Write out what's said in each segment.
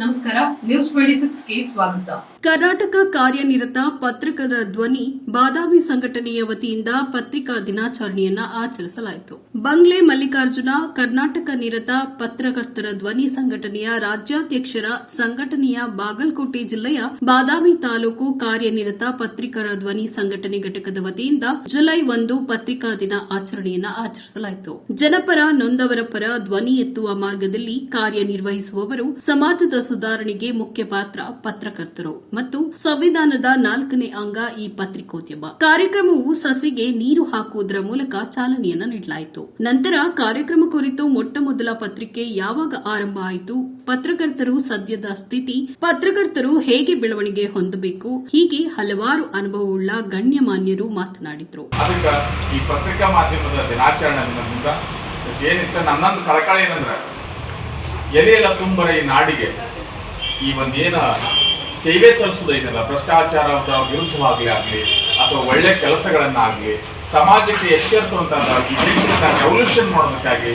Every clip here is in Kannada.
ನಮಸ್ಕಾರ ನ್ಯೂಸ್ ಟ್ವೆಂಟಿ ಗೆ ಸ್ವಾಗತ. ಕರ್ನಾಟಕ ಕಾರ್ಯನಿರತ ಪತ್ರಕರ್ತರ ಧ್ವನಿ ಬಾದಾಮಿ ಸಂಘಟನೆಯ ವತಿಯಿಂದ ಪತ್ರಿಕಾ ದಿನಾಚರಣೆಯನ್ನ ಆಚರಿಸಲಾಯಿತು. ಬಂಗ್ಲೆ ಮಲ್ಲಿಕಾರ್ಜುನ, ಕರ್ನಾಟಕ ನಿರತ ಪತ್ರಕರ್ತರ ಧ್ವನಿ ಸಂಘಟನೆಯ ರಾಜ್ಯಾಧ್ಯಕ್ಷರ ಸಂಘಟನೆಯ ಬಾಗಲಕೋಟೆ ಜಿಲ್ಲೆಯ ಬಾದಾಮಿ ತಾಲೂಕು ಕಾರ್ಯನಿರತ ಪತ್ರಿಕರ ಧ್ವನಿ ಸಂಘಟನೆ ಘಟಕದ ವತಿಯಿಂದ ಜುಲೈ ಒಂದು ಪತ್ರಿಕಾ ದಿನ ಆಚರಣೆಯನ್ನ ಆಚರಿಸಲಾಯಿತು. ಜನಪರ ನೊಂದವರ ಪರ ಧ್ವನಿ ಎತ್ತುವ ಮಾರ್ಗದಲ್ಲಿ ಕಾರ್ಯನಿರ್ವಹಿಸುವವರು ಸಮಾಜದ ಸುಧಾರಣೆಗೆ ಮುಖ್ಯ ಪಾತ್ರ ಪತ್ರಕರ್ತರು ಮತ್ತು ಸಂವಿಧಾನದ ನಾಲ್ಕನೇ ಅಂಗ ಈ ಪತ್ರಿಕೋದ್ಯಮ. ಕಾರ್ಯಕ್ರಮವು ಸಸಿಗೆ ನೀರು ಹಾಕುವುದರ ಮೂಲಕ ಚಾಲನೆಯನ್ನ ನೀಡಲಾಯಿತು. ನಂತರ ಕಾರ್ಯಕ್ರಮ ಕುರಿತು ಮೊಟ್ಟ ಮೊದಲ ಪತ್ರಿಕೆ ಯಾವಾಗ ಆರಂಭ ಆಯಿತು? ಪತ್ರಕರ್ತರು ಸದ್ಯದ ಸ್ಥಿತಿ? ಪತ್ರಕರ್ತರು ಹೇಗೆ ಬೆಳವಣಿಗೆ ಹೊಂದಬೇಕು? ಹೀಗೆ ಹಲವಾರು ಅನುಭವವುಳ್ಳ ಗಣ್ಯಮಾನ್ಯರು ಮಾತನಾಡಿದರು. ಈ ಪತ್ರಿಕಾ ಮಾಧ್ಯಮದ ದಿನಾಚರಣೆ ಏನಿಷ್ಟ ಕಳಕಳಿ ಏನಂದ್ರೆ, ಎಲೆಯೆಲ್ಲ ತುಂಬರ ಈ ನಾಡಿಗೆ ಈ ಒಂದೇನ ಸೇವೆ ಸಲ್ಲಿಸೋದೈತಲ್ಲ ಭ್ರಷ್ಟಾಚಾರದ ವಿರುದ್ಧವಾಗಲಿ ಆಗಲಿ, ಅಥವಾ ಒಳ್ಳೆ ಕೆಲಸಗಳನ್ನಾಗಲಿ, ಸಮಾಜಕ್ಕೆ ಎಚ್ಚರಿಸುವಂತಹ ದೇಶದ ರೆವಲ್ಯೂಷನ್ ಮಾಡೋದಕ್ಕಾಗಿ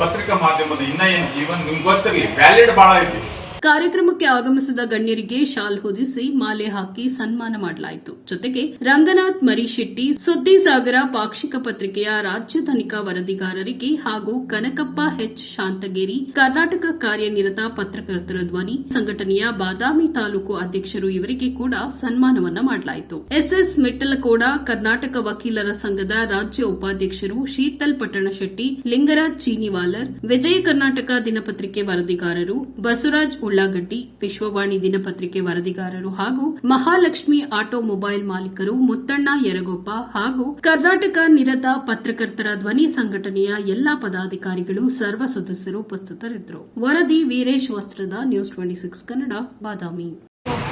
ಪತ್ರಿಕಾ ಮಾಧ್ಯಮದ ಇನ್ನ ಏನು ಜೀವನ ನಿಮ್ಗೆ ಗೊತ್ತಿರಲಿ ವ್ಯಾಲಿಡ್ ಭಾಳ ಐತಿ. ಕಾರ್ಯಕ್ರಮಕ್ಕೆ ಆಗಮಿಸಿದ ಗಣ್ಯರಿಗೆ ಶಾಲ್ ಹೊದಿಸಿ ಮಾಲೆ ಹಾಕಿ ಸನ್ಮಾನ ಮಾಡಲಾಯಿತು. ಜೊತೆಗೆ ರಂಗನಾಥ್ ಮರಿಶೆಟ್ಟಿ ಸುದ್ದಿಸಾಗರ ಪಾಕ್ಷಿಕ ಪತ್ರಿಕೆಯ ರಾಜ್ಯ ತನಿಖಾ ವರದಿಗಾರರಿಗೆ ಹಾಗೂ ಕನಕಪ್ಪ ಎಚ್. ಶಾಂತಗೇರಿ, ಕರ್ನಾಟಕ ಕಾರ್ಯನಿರತ ಪತ್ರಕರ್ತರ ಧ್ವನಿ, ಸಂಘಟನೆಯ ಬಾದಾಮಿ ತಾಲೂಕು ಅಧ್ಯಕ್ಷರು ಇವರಿಗೆ ಕೂಡ ಸನ್ಮಾನವನ್ನ ಮಾಡಲಾಯಿತು. ಎಸ್ಎಸ್ ಮಿಟ್ಟಲಕೋಡ, ಕರ್ನಾಟಕ ವಕೀಲರ ಸಂಘದ ರಾಜ್ಯ ಉಪಾಧ್ಯಕ್ಷರು ಶೀತಲ್ ಪಟ್ಟಣಶೆಟ್ಟಿ ಲಿಂಗರಾಜ್ ಚೀನಿವಾಲರ್, ವಿಜಯ ಕರ್ನಾಟಕ ದಿನಪತ್ರಿಕೆ ವರದಿಗಾರರು ಬಸವರಾಜ್ ಉಳ್ಳಾಗಡ್ಡಿ, ವಿಶ್ವವಾಣಿ ದಿನಪತ್ರಿಕೆ ವರದಿಗಾರರು ಹಾಗೂ ಮಹಾಲಕ್ಷ್ಮಿ ಆಟೋಮೊಬೈಲ್ ಮಾಲೀಕರು ಮುತ್ತಣ್ಣ ಯರಗೊಪ್ಪ ಹಾಗೂ ಕರ್ನಾಟಕ ನಿರತ ಪತ್ರಕರ್ತರ ಧ್ವನಿ ಸಂಘಟನೆಯ ಎಲ್ಲಾ ಪದಾಧಿಕಾರಿಗಳು ಸರ್ವ ಸದಸ್ಯರು ಉಪಸ್ಥಿತರಿದ್ದರು. ವರದಿ Veeresh Vastrad, news twenty six Kannada, Badami.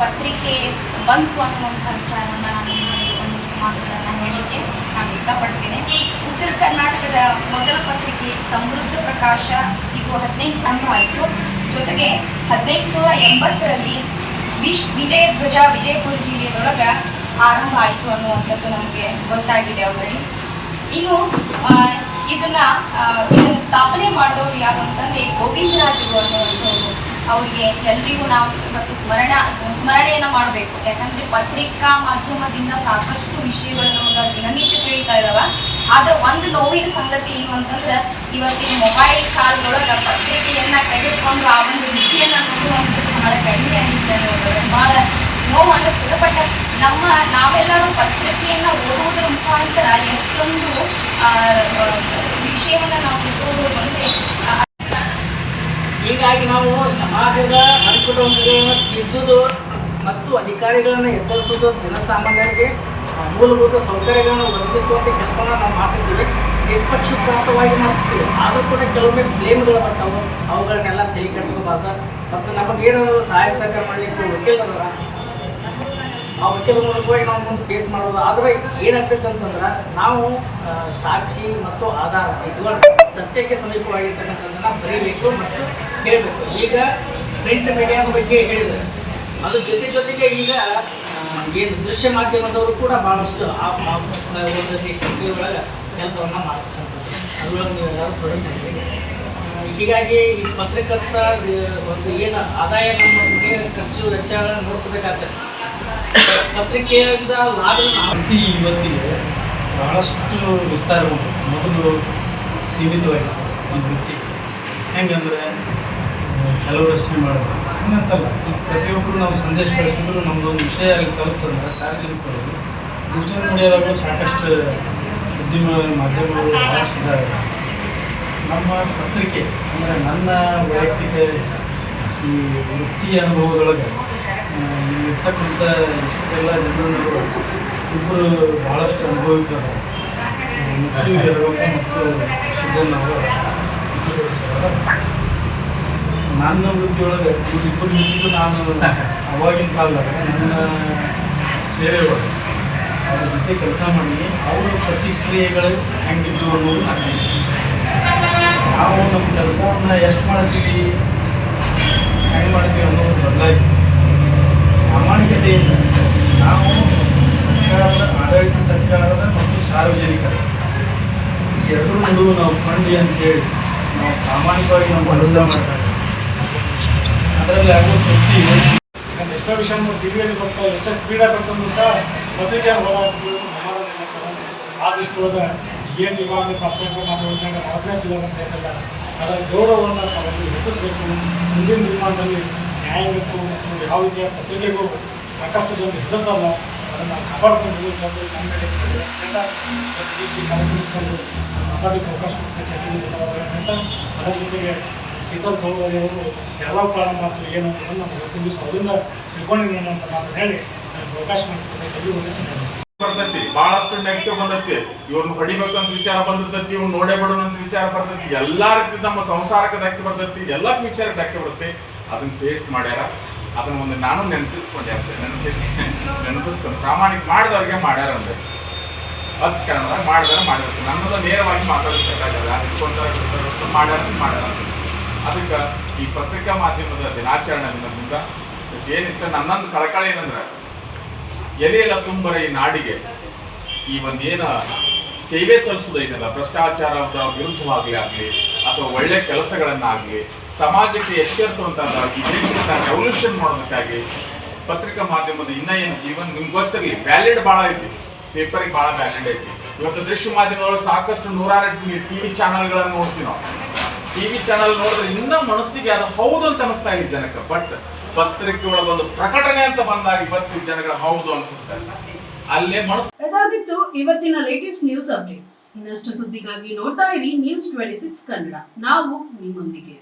ಪತ್ರಿಕೆ ಬಂತು ಅನ್ನುವಂಥ ವಿಚಾರವನ್ನು ನಾನು ಒಂದಿಷ್ಟು ಮಾತುಗಳನ್ನು ಹೇಳಲಿಕ್ಕೆ ನಾನು ಇಷ್ಟಪಡ್ತೇನೆ. ಉತ್ತರ ಕರ್ನಾಟಕದ ಮೊದಲ ಪತ್ರಿಕೆ ಸಮೃದ್ಧ ಪ್ರಕಾಶ, ಇದು ಹದಿನೆಂಟು ಅನ್ನು ಆಯಿತು. ಜೊತೆಗೆ ಹದಿನೆಂಟುನೂರ ಎಂಬತ್ತರಲ್ಲಿ ವಿಶ್, ವಿಜಯ ಧ್ವಜ ವಿಜಯಪುರ ಜಿಲ್ಲೆಯೊಳಗೆ ಆರಂಭ ಆಯಿತು ಅನ್ನುವಂಥದ್ದು ನಮಗೆ ಗೊತ್ತಾಗಿದೆ ಆಲ್ರೆಡಿ ಇನ್ನು ಇದನ್ನ ಇದನ್ನು ಸ್ಥಾಪನೆ ಮಾಡಿದವರು ಯಾರು ಅಂತಂದ್ರೆ ಗೋವಿಂದರಾಜರು ಅನ್ನುವಂಥವ್ರು. ಅವ್ರಿಗೆ ಎಲ್ರಿಗೂ ನಾವು ಇವತ್ತು ಸ್ಮರಣ, ಸ್ಮರಣೆಯನ್ನ ಮಾಡಬೇಕು. ಯಾಕಂದ್ರೆ ಪತ್ರಿಕಾ ಮಾಧ್ಯಮದಿಂದ ಸಾಕಷ್ಟು ವಿಷಯಗಳು ದಿನನಿತ್ಯ ತಿಳಿತಾ ಇದಾವ. ಆದ್ರೆ ಒಂದು ನೋವಿನ ಸಂಗತಿ ಏನು ಅಂತಂದ್ರೆ, ಇವತ್ತಿನ ಮೊಬೈಲ್ ಕಾಲ್ದೊಳಗೆ ಪತ್ರಿಕೆಯನ್ನ ತೆಗೆದುಕೊಂಡು ಆ ಒಂದು ವಿಷಯನ ನೋಡುವಂಥದ್ದು ಬಹಳ ಕಡಿಮೆ ಅನಿಸ್ತದೆ ಬಹಳ ನೋವು ಅನಿಸ್ತದೆ ಬಟ್ ನಮ್ಮ ನಾವೆಲ್ಲರೂ ಪತ್ರಿಕೆಯನ್ನ ಓದುವುದರ ಮುಖಾಂತರ ಎಷ್ಟೊಂದು ವಿಷಯವನ್ನ ನಾವು ತಿಳ್ಕೊಳ್ಬೋದು ಅಂದ್ರೆ ಹೀಗಾಗಿ ನಾವು ಸಮಾಜದ ಅನುಕೂಲಗಳನ್ನು ತಿದ್ದುದು ಮತ್ತು ಅಧಿಕಾರಿಗಳನ್ನು ಎಚ್ಚರಿಸುವುದು ಜನಸಾಮಾನ್ಯರಿಗೆ ಮೂಲಭೂತ ಸೌಕರ್ಯಗಳನ್ನು ಒದಗಿಸುವಂಥ ಕೆಲಸವನ್ನು ನಾವು ಮಾಡ್ತಿದ್ದೀವಿ. ನಿಷ್ಪಕ್ಷಪಾತವಾಗಿ ಮಾಡ್ತೀವಿ ಆದರೂ ಕೂಡ ಕೆಲವೊಮ್ಮೆ ಕ್ಲೇಮ್ಗಳು ಬರ್ತಾವೆ. ಅವುಗಳನ್ನೆಲ್ಲ ತಲೆ ಕೆಡಿಸ್ಕೋಬಾರ್ದು ಮತ್ತು ನಮಗೇನಾದರೂ ಸಹಾಯ ಸಹಕಾರ ಮಾಡಲಿಕ್ಕೆ ವಕೀಲರ ಆ ವಕೀಲ ಮೂಲಕವಾಗಿ ನಾವು ಮುಂದೆ ಫೇಸ್ ಮಾಡೋದು. ಆದರೆ ಏನಾಗ್ತೈತೆ ಅಂತಂದ್ರೆ ನಾವು ಸಾಕ್ಷಿ ಮತ್ತು ಆಧಾರ ಇದು ಸತ್ಯಕ್ಕೆ ಸಮೀಪವಾಗಿರ್ತಕ್ಕಂಥದ್ದನ್ನು ಬರೀಬೇಕು ಮತ್ತು ಹೇಳಬೇಕು ಈಗ ಪ್ರಿಂಟ್ ಮೀಡಿಯಾದ ಬಗ್ಗೆ ಹೇಳಿದರೆ ಅದ್ರ ಜೊತೆ ಜೊತೆಗೆ ಈಗ ಏನು ದೃಶ್ಯ ಮಾಧ್ಯಮದವರು ಕೂಡ ಭಾಳಷ್ಟು ಆ ಒಂದು ಒಳಗೆ ಕೆಲಸವನ್ನು ಮಾಡ್ತಕ್ಕಂಥದ್ದು ಅದರೊಳಗೆ ನೀವು ಎಲ್ಲರೂ. ಆ, ಹೀಗಾಗಿ ಈ ಪತ್ರಕರ್ತ ಒಂದು ಏನು ಆದಾಯ ನಮಗೆ ಖರ್ಚು ವೆಚ್ಚಗಳನ್ನು ನೋಡ್ಕೋಬೇಕಾಗ್ತದೆ. ಪತ್ರಿಕೆಯಿಂದ ಲಾಭ ವೃತ್ತಿ ಇವತ್ತಿಗೆ ಬಹಳಷ್ಟು ವಿಸ್ತಾರಗೊಂಡು ಮೊದಲು ಸೀಮಿತವಾಗಿತ್ತು ಒಂದು ವೃತ್ತಿ ಹೆಂಗಂದ್ರೆ ಕೆಲವು ರಚನೆ ಮಾಡೋದು ಹಂಗಂತಲ್ಲ ಈಗ ಪ್ರತಿಯೊಬ್ಬರು ನಾವು ಸಂದೇಶ ಕಳಿಸಿದ್ರು ನಮ್ದು ಒಂದು ವಿಷಯ ಆಗಿ ತಲುಪ್ತಂದ್ರೆ ಸಾರ್ವಜನಿಕರು ಡಿಜಿಟಲ್ ಮೀಡಿಯಾದಾಗೂ ಸಾಕಷ್ಟು ಸುದ್ದಿ ಮಾಧ್ಯಮಗಳು ಭಾಳಷ್ಟು ಇದ್ದಾವೆ ನಮ್ಮ ಪತ್ರಿಕೆ, ಅಂದರೆ ನನ್ನ ವೈಯಕ್ತಿಕ ಈ ವೃತ್ತಿ ಅನುಭವದೊಳಗೆ ಇರ್ತಕ್ಕಂಥ ಇಷ್ಟೆಲ್ಲ ಜನರು, ಇಬ್ಬರು ಭಾಳಷ್ಟು ಅನುಭವಿಕರು. ಮುಖ್ಯ ಮತ್ತು ಸಿದ್ದಣ್ಣ ಅವರು ಸರ್ ನನ್ನ ವೃತ್ತಿಯೊಳಗೆ ಇವ್ರಿಬ್ಬರ ಜೊತೆಗೂ ನಾನು ಅವಾಗಿನ ಕಾಲದಾಗ ನನ್ನ ಸೇವೆ ಒಳಗೆ ಅವ್ರ ಜೊತೆ ಕೆಲಸ ಮಾಡಿ ಅವರ ಪ್ರತಿಕ್ರಿಯೆಗಳು ಹೆಂಗಿದ್ದು ಅನ್ನೋದು ನಾನು ನಾವು ನಮ್ಮ ಕೆಲಸವನ್ನು ಎಷ್ಟು ಮಾಡ್ತೀವಿ, ಹೆಂಗೆ ಮಾಡ್ತೀವಿ ಅನ್ನೋದು ಬದಲಾಯಿತು ಪ್ರಾಮಾಣಿಕತೆಯಿಂದ ನಾವು ಸರ್ಕಾರದ, ಆಡಳಿತ ಸರ್ಕಾರದ ಮತ್ತು ಸಾರ್ವಜನಿಕರ ಎರಡೂ ನಡುವು ನಾವು ಫಂಡ್ ಅಂತೇಳಿ ನಾವು ಪ್ರಾಮಾಣಿಕವಾಗಿ ನಾವು ಕೆಲಸ ಮಾಡ್ತಾ ಇದ್ದೀವಿ. ಅದರಲ್ಲಿ ಆಗೋ ತೃಪ್ತಿ ಯಾಕಂದ್ರೆ ಎಷ್ಟೋ ವಿಷಯ ಟಿವಿಯಲ್ಲಿ ಬರ್ತಾವೆ ಎಷ್ಟೋ ಸ್ಪೀಡಾಗಿ ಬರ್ತಂದ್ರೂ ಸಹ ಪತ್ರಿಕೆ ಹೋರಾಡ್ತೀವಿ ಸಮಾಧಾನ ಆದಷ್ಟು ಹೋದ ಏನು ಇವಾಗ ಮಾತಾಡಿದಾಗ ನಾಲ್ಕನೇ ಪಿಲ್ಲರ್ ಅಂತ ಹೇಳಿಲ್ಲ ಅದರ ಗೌರವವನ್ನು ತಾವು ಹೆಚ್ಚಿಸಬೇಕು. ಮುಂದಿನ ನಿರ್ಮಾಣದಲ್ಲಿ ನ್ಯಾಯ ಬೇಕು ಮತ್ತು ಯಾವ ರೀತಿಯ ಪತ್ರಿಕೆಗೂ ಸಾಕಷ್ಟು ಜನ ಇದ್ದದ್ದಲ್ಲ ಅದನ್ನು ಕಾಪಾಡ್ಕೊಂಡು ಜವಾಬ್ದಾರಿ ನಮ್ಮ ಮೇಲೆ ಇದೆ. ಮಾತಾಡಲಿಕ್ಕೆ ಅವಕಾಶ ಕೊಡ್ತಕ್ಕಂಥ ಅದರ ಜೊತೆಗೆ ಶೀತಲ್ ಸಹೋದರಿ ಅವರು ಯಾವ ಕಾರಣ ಮತ್ತು ಏನು ಅನ್ನೋದನ್ನು ನಾವು ಇವತ್ತಿನ ದಿವಸ ಅದನ್ನ ತಿಳ್ಕೊಂಡಿದ್ದೀನಿ ಅಂತ ಮಾತು ಹೇಳಿ ನನಗೆ ಅವಕಾಶ ಮಾಡಿಕೊಟ್ಟಕ್ಕೆ ಹೊಲಿಸಿ ಬರ್ತೈತಿ, ಬಹಳಷ್ಟು ನೆಗೆಟಿವ್ ಬಂದೈತಿ. ಇವ್ರನ್ನ ಹೊಡಿಬೇಕಂತ ವಿಚಾರ ಬಂದಿರ್ತೈತಿ ಇವ್ನ ನೋಡೇ ಬಿಡೋಣ ಅಂತ ವಿಚಾರ ಬರ್ತೈತಿ. ರೀತಿ ನಮ್ಮ ಸಂಸಾರಕ್ಕೆ ಧಕ್ಕೆ ಬರ್ತೈತಿ ಎಲ್ಲ ವಿಚಾರಕ್ಕೆ ಧಕ್ಕೆ ಬರುತ್ತೆ. ಅದನ್ನ ಫೇಸ್ ಮಾಡ್ಯಾರ. ಅದನ್ನ ಒಂದು ನಾನು ನೆನಪಿಸ್ಕೊಂಡೆ ಅಷ್ಟೇ. ನೆನಪಿಸ್ ನೆನಪಿಸ್ಕೊಂಡು. ಪ್ರಾಮಾಣಿಕ ಮಾಡಿದವ್ರಿಗೆ ಮಾಡ್ಯಾರ ಅಂದ್ರೆ. ಹಚ್ಚ ಕಾರಣ ಮಾಡಿದಾರ ಮಾಡಿರ್ತೀನಿ ನನ್ನದು ನೇರವಾಗಿ ಇಟ್ಕೊಂತಾರ ಮಾಡ್ಯಾರ ಮಾಡ್ಯಾರ. ಅದಕ್ಕೆ ಈ ಪತ್ರಿಕಾ ಮಾಧ್ಯಮದ ದಿನಾಚರಣೆ ಮುಂದೆ ಏನಿಷ್ಟ ನನ್ನೊಂದು ಕಳಕಳಿ ಏನಂದ್ರೆ, ಎಲೆಯೆಲ್ಲ ತುಂಬರ ಈ ನಾಡಿಗೆ ಈ ಒಂದೇನ ಸೇವೆ ಸಲ್ಲಿಸುವುದೈತಲ್ಲ ಭ್ರಷ್ಟಾಚಾರದ ವಿರುದ್ಧವಾಗಲಿ ಆಗಲಿ ಅಥವಾ ಒಳ್ಳೆ ಕೆಲಸಗಳನ್ನಾಗಲಿ, ಸಮಾಜಕ್ಕೆ ಎಚ್ಚರಿಸುವಂತಹ ಈ ದೇಶದ ರೆವಲ್ಯೂಷನ್ ಮಾಡೋದಕ್ಕಾಗಿ ಪತ್ರಿಕಾ ಮಾಧ್ಯಮದ ಇನ್ನ ಏನು ಜೀವನ ನಿಮ್ಗೆ ಗೊತ್ತಿರಲಿ ವ್ಯಾಲಿಡ್ ಭಾಳ ಐತಿ. ಪೇಪರಿಗೆ ಭಾಳ ವ್ಯಾಲಿಡ್ ಐತಿ. ಇವತ್ತು ದೃಶ್ಯ ಮಾಧ್ಯಮಗಳು ಸಾಕಷ್ಟು ನೂರಾರು ಟಿವಿ ಚಾನಲ್ಗಳನ್ನು ನೋಡ್ತೀವಿ ನಾವು. ಟಿವಿ ಚಾನಲ್ ನೋಡಿದ್ರೆ ಇನ್ನ ಮನಸ್ಸಿಗೆ ಅದು ಹೌದು ಅಂತ ಅನಿಸ್ತಾ ಇದೆ ಜನಕ್ಕೆ. ಬಟ್ ಪತ್ರಿಕೆ ಒಳಗೊಂದು ಪ್ರಕಟಣೆ ಅಂತ ಬಂದಾಗ ಇವತ್ತು ಜನಗಳ ಹೌದು ಅನ್ಸುತ್ತೆ. ಅಲ್ಲೇ ಮನಸ್ಸು ಇದಾಗಿತ್ತು ಇವತ್ತಿನ ಲೇಟೆಸ್ಟ್ ನ್ಯೂಸ್ ಅಪ್ಡೇಟ್ಸ್ ಇನ್ನಷ್ಟು ಸುದ್ದಿಗಾಗಿ ನೋಡ್ತಾ ಇರಿ ನ್ಯೂಸ್ ಟ್ವೆಂಟಿ ಸಿಕ್ಸ್ ಕನ್ನಡ. ನಾವು ನಿಮ್ಮೊಂದಿಗೆ.